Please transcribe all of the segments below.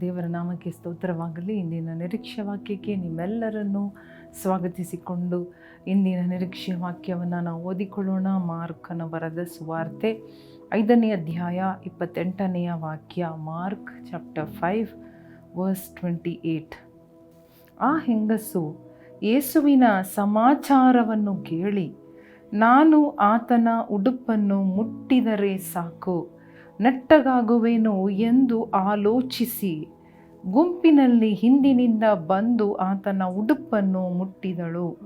ದೇವರ ನಾಮಕ್ಕೆ ಸ್ತೋತ್ರವಾಗಲಿ, ಇಂದಿನ ನಿರೀಕ್ಷೆ ವಾಕ್ಯಕ್ಕೆ ನಿಮ್ಮೆಲ್ಲರನ್ನು ಸ್ವಾಗತಿಸಿಕೊಂಡು, ಇಂದಿನ ನಿರೀಕ್ಷೆ ವಾಕ್ಯವನ್ನು ನಾವು ಓದಿಕೊಳ್ಳೋಣ. ಮಾರ್ಕನ ಬರದ ಸುವಾರ್ತೆ ಐದನೇ ಅಧ್ಯಾಯ ಇಪ್ಪತ್ತೆಂಟನೆಯ ವಾಕ್ಯ, Mark chapter five, verse twenty eight ಆ ಹೆಂಗಸು ಯೇಸುವಿನ ಸಮಾಚಾರವನ್ನು ಕೇಳಿ, ನಾನು ಆತನ ಉಡುಪನ್ನು ಮುಟ್ಟಿದರೆ ಸಾಕು ನೆಟ್ಟಗಾಗುವೆನು ಎಂದು ಆಲೋಚಿಸಿ ಗುಂಪಿನಲ್ಲಿ ಹಿಂದಿನಿಂದ ಬಂದು ಆತನ ಉಡುಪನ್ನು ಮುಟ್ಟಿದಳು.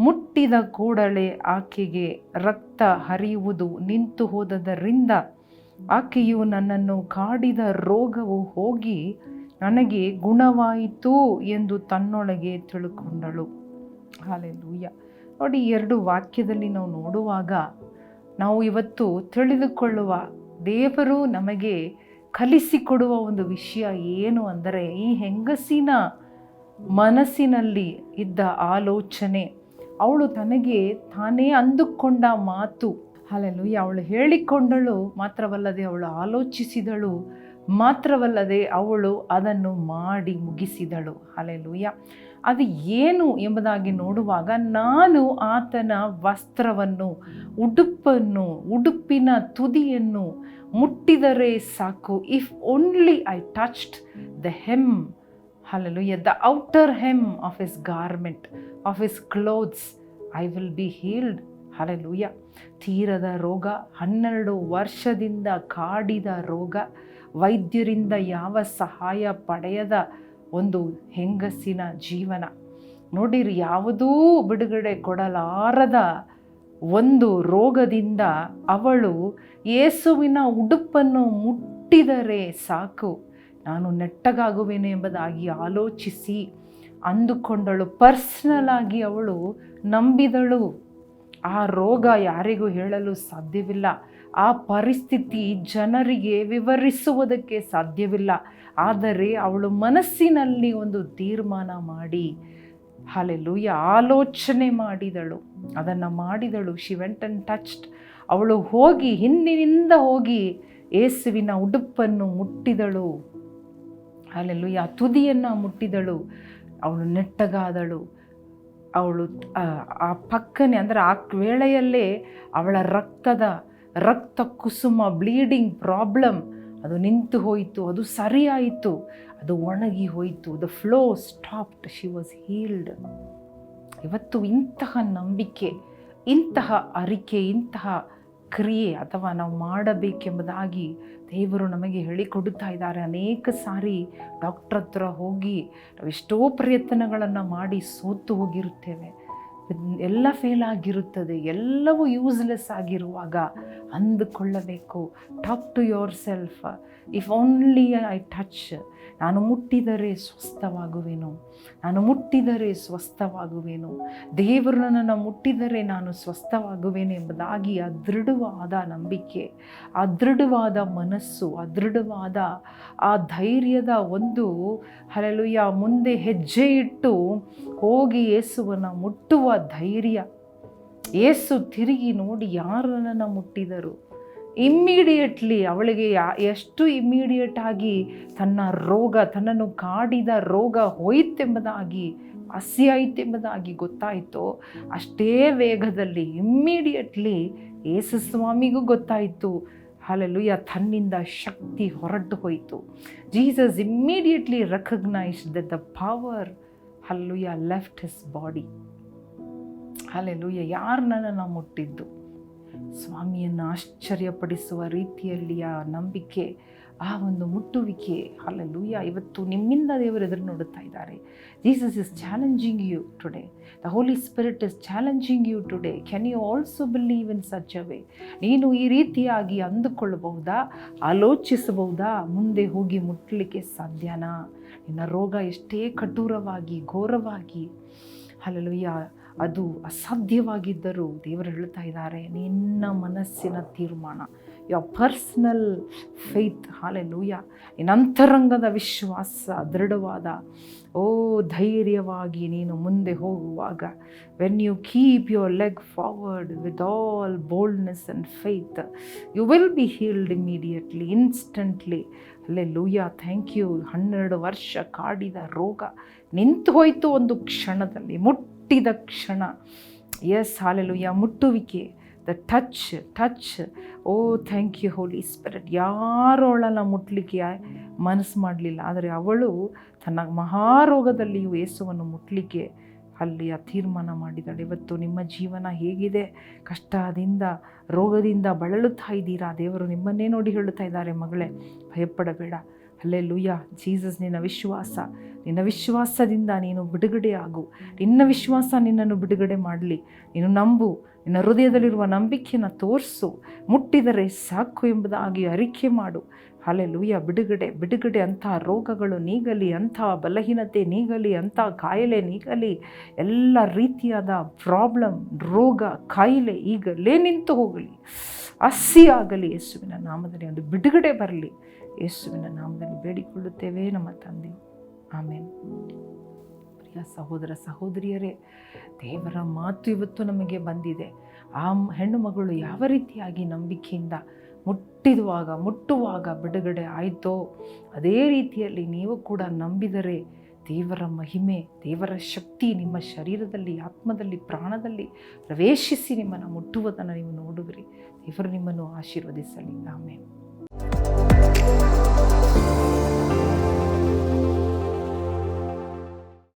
ಮುಟ್ಟಿದ ಕೂಡಲೇ ಆಕೆಗೆ ರಕ್ತ ಹರಿಯುವುದು ನಿಂತು ಹೋದದರಿಂದ ಆಕೆಯು ನನ್ನನ್ನು ಕಾಡಿದ ರೋಗವು ಹೋಗಿ ನನಗೆ ಗುಣವಾಯಿತು ಎಂದು ತನ್ನೊಳಗೆ ತಿಳ್ಕೊಂಡಳು. ಹಾಲೆಲೂಯ್ಯ ನೋಡಿ, ಈ ಎರಡು ವಾಕ್ಯದಲ್ಲಿ ನಾವು ನೋಡುವಾಗ ನಾವು ಇವತ್ತು ತಿಳಿದುಕೊಳ್ಳುವ ದೇವರು ನಮಗೆ ಕಲಿಸಿಕೊಡುವ ಒಂದು ವಿಷಯ ಏನು ಅಂದರೆ ಈ ಹೆಂಗಸಿನ ಮನಸ್ಸಿನಲ್ಲಿ ಇದ್ದ ಆಲೋಚನೆ. ಅವಳು ತನಗೆ ತಾನೇ ಅಂದುಕೊಂಡ ಮಾತು. ಹಾಲೆಲೂಯ್ಯ ಅವಳು ಹೇಳಿಕೊಂಡಳು, ಮಾತ್ರವಲ್ಲದೆ ಅವಳು ಆಲೋಚಿಸಿದಳು. ಮಾತ್ರವಲ್ಲದೆ ಅವಳು ಅದನ್ನು ಮಾಡಿ ಮುಗಿಸಿದಳು. ಅಲೆಲುಯ್ಯ ಅದು ಏನು ಎಂಬುದಾಗಿ ನೋಡುವಾಗ ನಾನು ಆತನ ವಸ್ತ್ರವನ್ನು, ಉಡುಪನ್ನು, ಉಡುಪಿನ ತುದಿಯನ್ನು ಮುಟ್ಟಿದರೆ ಸಾಕು. If only I touched the hem hallelujah the outer hem of his garment of his clothes I will be healed hallelujah ತೀರದ ರೋಗ, ಹನ್ನೆರಡು ವರ್ಷದಿಂದ ಕಾಡಿದ ರೋಗ ವೈದ್ಯರಿಂದ ಯಾವ ಸಹಾಯ ಪಡೆಯದ ಒಂದು ಹೆಂಗಸಿನ ಜೀವನ. ನೋಡಿರಿ, ಯಾವುದೂ ಬಿಡುಗಡೆ ಕೊಡಲಾರದ ಒಂದು ರೋಗದಿಂದ ಅವಳು ಯೇಸುವಿನ ಉಡುಪನ್ನು ಮುಟ್ಟಿದರೆ ಸಾಕು. ನಾನು ನೆಟ್ಟಗಾಗುವೆನು ಎಂಬುದಾಗಿ ಆಲೋಚಿಸಿ ಅಂದುಕೊಂಡಳು. ಪರ್ಸ್ನಲ್ ಆಗಿ ಅವಳು ನಂಬಿದಳು. ಆ ರೋಗ ಯಾರಿಗೂ ಹೇಳಲು ಸಾಧ್ಯವಿಲ್ಲ. ಆ ಪರಿಸ್ಥಿತಿ ಜನರಿಗೆ ವಿವರಿಸುವುದಕ್ಕೆ ಸಾಧ್ಯವಿಲ್ಲ. ಆದರೆ ಅವಳು ಮನಸ್ಸಿನಲ್ಲಿ ಒಂದು ತೀರ್ಮಾನ ಮಾಡಿ ಹಾಲೆಲ್ಲೂಯ ಆಲೋಚನೆ ಮಾಡಿದಳು. ಅದನ್ನು ಮಾಡಿದಳು. ಶಿ ವೆಂಟ್ ಟಚ್ಡ್ ಅವಳು ಹೋಗಿ, ಹಿಂದಿನಿಂದ ಹೋಗಿ ಏಸುವಿನ ಉಡುಪನ್ನು ಮುಟ್ಟಿದಳು. ಅಲ್ಲೆಲ್ಲೂ ಯಾ ತುದಿಯನ್ನು ಮುಟ್ಟಿದಳು. ಅವಳು ನೆಟ್ಟಗಾದಳು. ಅವಳು ಆ ಪಕ್ಕನೆ, ಅಂದರೆ ಆ ವೇಳೆಯಲ್ಲೇ ಅವಳ ರಕ್ತದ ರಕ್ತ ಕುಸುಮ ಬ್ಲೀಡಿಂಗ್ ಪ್ರಾಬ್ಲಮ್ ಅದು ನಿಂತು ಹೋಯಿತು, ಅದು ಸರಿಯಾಯಿತು, ಅದು ಒಣಗಿ ಹೋಯಿತು the flow stopped she was healed ಇವತ್ತು ಇಂತಹ ನಂಬಿಕೆ, ಇಂತಹ ಅರಿಕೆ, ಇಂತಹ ಕ್ರಿಯೆ ಅಥವಾ ನಾವು ಮಾಡಬೇಕೆಂಬುದಾಗಿ ದೇವರು ನಮಗೆ ಹೇಳಿಕೊಡುತ್ತಾ ಇದ್ದಾರೆ. ಅನೇಕ ಸಾರಿ ಡಾಕ್ಟ್ರ್ ಹತ್ರ ಹೋಗಿ ನಾವು ಎಷ್ಟೋ ಪ್ರಯತ್ನಗಳನ್ನು ಮಾಡಿ ಸೋತು ಹೋಗಿರುತ್ತೇವೆ. ಎಲ್ಲ ಫೇಲ್ ಆಗಿರುತ್ತದೆ, ಎಲ್ಲವೂ ಯೂಸ್ಲೆಸ್ ಆಗಿರುವಾಗ ಅಂದುಕೊಳ್ಳಬೇಕು. Talk to yourself if only I touch ನಾನು ಮುಟ್ಟಿದರೆ ಸ್ವಸ್ಥವಾಗುವೆನು. ನಾನು ಮುಟ್ಟಿದರೆ ಸ್ವಸ್ಥವಾಗುವೆನು. ದೇವರು ನನ್ನನ್ನು ಮುಟ್ಟಿದರೆ ನಾನು ಸ್ವಸ್ಥವಾಗುವೆನು ಎಂಬುದಾಗಿ ಅದೃಢವಾದ ನಂಬಿಕೆ ಅದೃಢವಾದ ಮನಸ್ಸು ಅದೃಢವಾದ ಆ ಧೈರ್ಯದ ಒಂದು ಹಲಲುಯ್ಯ ಮುಂದೆ ಹೆಜ್ಜೆ ಇಟ್ಟು ಹೋಗಿ ಏಸುವನ್ನು ಮುಟ್ಟುವ ಧೈರ್ಯ. ಏಸು ತಿರುಗಿ ನೋಡಿ ಯಾರನ್ನು ಮುಟ್ಟಿದರು. ಇಮ್ಮಿಡಿಯೇಟ್ಲಿ ಅವಳಿಗೆ ಎಷ್ಟು ಇಮ್ಮಿಡಿಯೇಟ್ ಆಗಿ ತನ್ನ ರೋಗ, ತನ್ನನ್ನು ಕಾಡಿದ ರೋಗ ಹೋಯಿತೆಂಬುದಾಗಿ ಹಸಿಯಾಯಿತೆಂಬುದಾಗಿ ಗೊತ್ತಾಯಿತು, ಅಷ್ಟೇ ವೇಗದಲ್ಲಿ ಇಮ್ಮಿಡಿಯೇಟ್ಲಿ ಯೇಸು ಸ್ವಾಮಿಗೂ ಗೊತ್ತಾಯಿತು. ಹಾಲೆಲ್ಲುಯ್ಯ ತನ್ನಿಂದ ಶಕ್ತಿ ಹೊರಟು ಹೋಯಿತು. Jesus immediately recognised the power hallelujah left his body hallelujah ಯಾರು ನನ್ನನ್ನು ಮುಟ್ಟಿದ್ದು? ಸ್ವಾಮಿಯನ್ನು ಆಶ್ಚರ್ಯಪಡಿಸುವ ರೀತಿಯಲ್ಲಿ ಆ ನಂಬಿಕೆ, ಆ ಒಂದು ಮುಟ್ಟುವಿಕೆ ಅಲ್ಲೆಲ್ಲೂಯ್ಯ ಇವತ್ತು ನಿಮ್ಮಿಂದ ದೇವರು ಎದುರು ನೋಡುತ್ತಾ ಇದ್ದಾರೆ. Jesus is challenging you today the Holy Spirit is challenging you today can you also believe in such a way ನೀನು ಈ ರೀತಿಯಾಗಿ ಅಂದುಕೊಳ್ಳಬಹುದಾ? ಆಲೋಚಿಸಬಹುದಾ? ಮುಂದೆ ಹೋಗಿ ಮುಟ್ಟಲಿಕ್ಕೆ ಸಾಧ್ಯನಾ? ನಿನ್ನ ರೋಗ ಎಷ್ಟೇ ಕಠೋರವಾಗಿ, ಘೋರವಾಗಿ ಅಲ್ಲೆಲ್ಲೂಯ್ಯ ಅದು ಅಸಾಧ್ಯವಾಗಿದ್ದರೂ ದೇವರು ಹೇಳ್ತಾ ಇದ್ದಾರೆ, ನಿನ್ನ ಮನಸ್ಸಿನ ತೀರ್ಮಾನ ಯಾವ ಪರ್ಸ್ನಲ್ ಫೇತ್ ಹಾಲೆಲೂಯ ನಿನ್ನ ಅಂತರಂಗದ ವಿಶ್ವಾಸ, ದೃಢವಾದ, ಓ ಧೈರ್ಯವಾಗಿ ನೀನು ಮುಂದೆ ಹೋಗುವಾಗ when you keep your leg forward with all boldness and faith you will be healed immediately instantly ಅಲ್ಲೇ ಲೂಯ್ಯ ಥ್ಯಾಂಕ್ ಯು ಹನ್ನೆರಡು ವರ್ಷ ಕಾಡಿದ ರೋಗ ನಿಂತು ಹೋಯಿತು ಒಂದು ಕ್ಷಣದಲ್ಲಿ. ಮುಟ್ಟಿದ ಕ್ಷಣ. Yes hallelujah ಮುಟ್ಟುವಿಕೆ. The touch touch oh thank you holy spirit ಯಾರು ಅವಳನ್ನು ಮುಟ್ಲಿಕ್ಕೆ ಮನಸ್ಸು ಮಾಡಲಿಲ್ಲ, ಆದರೆ ಅವಳು ತನ್ನ ಮಹಾರೋಗದಲ್ಲಿ ಯೇಸುವನ್ನು ಮುಟ್ಲಿಕ್ಕೆ ಅಲ್ಲಿ ಆ ತೀರ್ಮಾನ ಮಾಡಿದ್ದಾಳೆ ಇವತ್ತು ನಿಮ್ಮ ಜೀವನ ಹೇಗಿದೆ? ಕಷ್ಟದಿಂದ, ರೋಗದಿಂದ ಬಳಲುತ್ತಾ ಇದ್ದೀರಾ? ದೇವರು ನಿಮ್ಮನ್ನೇ ನೋಡಿ ಹೇಳುತ್ತಾ ಇದ್ದಾರೆ. ಮಗಳೇ, ಭಯಪಡಬೇಡ. ಅಲ್ಲೇ ಲೂಯ್ಯ ಜೀಸಸ್, ನಿನ್ನ ವಿಶ್ವಾಸ. ನಿನ್ನ ವಿಶ್ವಾಸದಿಂದ ನೀನು ಬಿಡುಗಡೆ ಆಗು. ನಿನ್ನ ವಿಶ್ವಾಸ ನಿನ್ನನ್ನು ಬಿಡುಗಡೆ ಮಾಡಲಿ. ನೀನು ನಂಬು. ನಿನ್ನ ಹೃದಯದಲ್ಲಿರುವ ನಂಬಿಕೆಯನ್ನು ತೋರಿಸು. ಮುಟ್ಟಿದರೆ ಸಾಕು ಎಂಬುದಾಗಿ ಅರಿಕೆ ಮಾಡು. ಅಲ್ಲೇ ಲೂಯ್ಯ ಬಿಡುಗಡೆ ಬಿಡುಗಡೆ ಅಂಥ ರೋಗಗಳು ನೀಗಲಿ, ಅಂಥ ಬಲಹೀನತೆ ನೀಗಲಿ, ಅಂಥ ಕಾಯಿಲೆ ನೀಗಲಿ, ಎಲ್ಲ ರೀತಿಯಾದ ಪ್ರಾಬ್ಲಮ್, ರೋಗ, ಕಾಯಿಲೆ ಈಗಲೇ ನಿಂತು ಹೋಗಲಿ. ಹಸಿ ಆಗಲಿ ಯೇಸುವಿನ ನಾಮದಲ್ಲಿ ಒಂದು ಬಿಡುಗಡೆ ಬರಲಿ. ಯೇಸುವಿನ ನಾಮದಲ್ಲಿ ಬೇಡಿಕೊಳ್ಳುತ್ತೇವೆ ನಮ್ಮ ತಂದೆ. ಆಮೇಲೆ ಪ್ರಿಯ ಸಹೋದರ ಸಹೋದರಿಯರೇ, ದೇವರ ಮಾತು ಇವತ್ತು ನಮಗೆ ಬಂದಿದೆ. ಆ ಹೆಣ್ಣು ಮಗಳು ಯಾವ ರೀತಿಯಾಗಿ ನಂಬಿಕೆಯಿಂದ ಮುಟ್ಟಿದುವಾಗ, ಮುಟ್ಟುವಾಗ ಬಿಡುಗಡೆ ಆಯಿತೋ? ಅದೇ ರೀತಿಯಲ್ಲಿ ನೀವು ಕೂಡ ನಂಬಿದರೆ ದೇವರ ಮಹಿಮೆ, ದೇವರ ಶಕ್ತಿ ನಿಮ್ಮ ಶರೀರದಲ್ಲಿ, ಆತ್ಮದಲ್ಲಿ, ಪ್ರಾಣದಲ್ಲಿ ಪ್ರವೇಶಿಸಿ ನಿಮ್ಮನ್ನು ಮುಟ್ಟುವುದನ್ನು ನೀವು ನೋಡುವಿರಿ. ದೇವರು ನಿಮ್ಮನ್ನು ಆಶೀರ್ವದಿಸಲಿ. ಆಮೇಲೆ